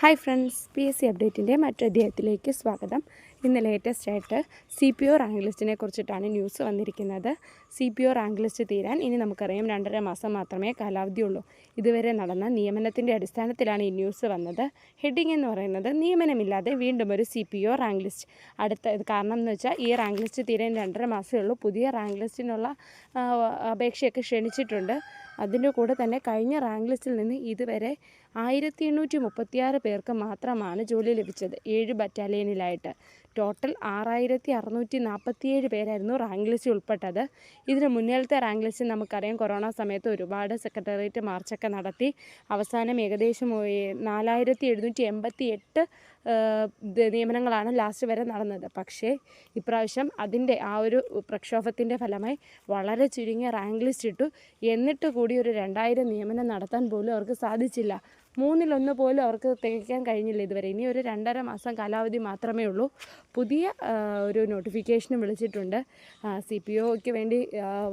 Hi friends P S C അപ്ഡേറ്റിന്റെ മറ്റൊരു സ്വാഗതം. ഇന്ന് ലേറ്റസ്റ്റ് ആയിട്ട് സി പി ഒ റാങ്ക് ലിസ്റ്റിനെ കുറിച്ചിട്ടാണ് ന്യൂസ് വന്നിരിക്കുന്നത്. C P O rank list തീരാൻ ഇനി നമുക്കറിയാം രണ്ടര മാസം മാത്രമേ കാലാവധിയുള്ളൂ ഇതുവരെ നടന്ന നിയമനത്തിന്റെ അടിസ്ഥാനത്തിലാണ് ഈ ന്യൂസ് വന്നത്. ഹെഡിങ് എന്ന് പറയുന്നത് നിയമനമില്ലാതെ വീണ്ടും ഒരു C P O rank list അടുത്ത കാരണം എന്ന് വെച്ചാൽ ഈ റാങ്ക് ലിസ്റ്റ് തീരാൻ രണ്ടര മാസമേ ഉള്ളൂ. പുതിയ റാങ്ക് ലിസ്റ്റിനുള്ള അപേക്ഷയൊക്കെ ക്ഷണിച്ചിട്ടുണ്ട്. അതിന്റെ കൂടെ തന്നെ കഴിഞ്ഞ റാങ്ക് ലിസ്റ്റിൽ നിന്ന് ഇതുവരെ ആയിരത്തി എണ്ണൂറ്റി മുപ്പത്തിയാറ് പേർക്ക് മാത്രമാണ് ജോലി ലഭിച്ചത് ഏഴ് ബറ്റാലിയനിലായിട്ട് ടോട്ടൽ ആറായിരത്തി അറുന്നൂറ്റി നാൽപ്പത്തിയേഴ് പേരായിരുന്നു റാങ്ക് ലിസ്റ്റിൽ ഉൾപ്പെട്ടത്. ഇതിന് മുന്നിലത്തെ റാങ്ക് ലിസ്റ്റ് നമുക്കറിയാം. കൊറോണ സമയത്ത് ഒരുപാട് സെക്രട്ടേറിയറ്റ് മാർച്ചൊക്കെ നടത്തി. അവസാനം ഏകദേശം നാലായിരത്തി എഴുന്നൂറ്റി എൺപത്തി എട്ട് നിയമനങ്ങളാണ് ലാസ്റ്റ് വരെ നടന്നത്. പക്ഷേ ഇപ്രാവശ്യം അതിന്റെ ആ ഒരു പ്രക്ഷോഭത്തിന്റെ ഫലമായി വളരെ ചുരുങ്ങിയ റാങ്ക് ലിസ്റ്റ് ഇട്ടു. എന്നിട്ട് കൂടി ഒരു രണ്ടായിരം നിയമനം നടത്താൻ പോലും അവർക്ക് സാധിച്ചില്ല. മൂന്നിലൊന്ന് പോലും അവർക്ക് തികയ്ക്കാൻ കഴിഞ്ഞില്ല ഇതുവരെ. ഇനി ഒരു രണ്ടര മാസം കാലാവധി മാത്രമേ ഉള്ളൂ. പുതിയ ഒരു നോട്ടിഫിക്കേഷനും വിളിച്ചിട്ടുണ്ട്. സി പി ഒക്ക് വേണ്ടി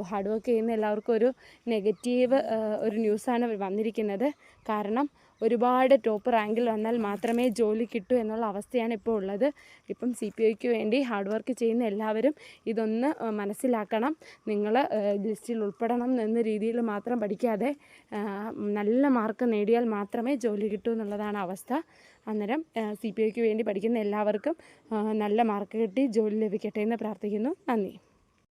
ഹാർഡ് വർക്ക് ചെയ്യുന്ന എല്ലാവർക്കും ഒരു നെഗറ്റീവ് ഒരു ന്യൂസാണ് വന്നിരിക്കുന്നത്. കാരണം ഒരുപാട് ടോപ്പ് റാങ്കിൽ വന്നാൽ മാത്രമേ ജോലി കിട്ടൂ എന്നുള്ള അവസ്ഥയാണ് ഇപ്പോൾ ഉള്ളത്. ഇപ്പം സി പി ഐക്ക് വേണ്ടി ഹാർഡ് വർക്ക് ചെയ്യുന്ന എല്ലാവരും ഇതൊന്ന് മനസ്സിലാക്കണം. നിങ്ങൾ ലിസ്റ്റിൽ ഉൾപ്പെടണം എന്ന രീതിയിൽ മാത്രം പഠിക്കാതെ നല്ല മാർക്ക് നേടിയാൽ മാത്രമേ ജോലി കിട്ടൂ എന്നുള്ളതാണ് അവസ്ഥ. അന്നേരം സി പി ഐക്ക് വേണ്ടി പഠിക്കുന്ന എല്ലാവർക്കും നല്ല മാർക്ക് കിട്ടി ജോലി ലഭിക്കട്ടെ എന്ന് പ്രാർത്ഥിക്കുന്നു. നന്ദി.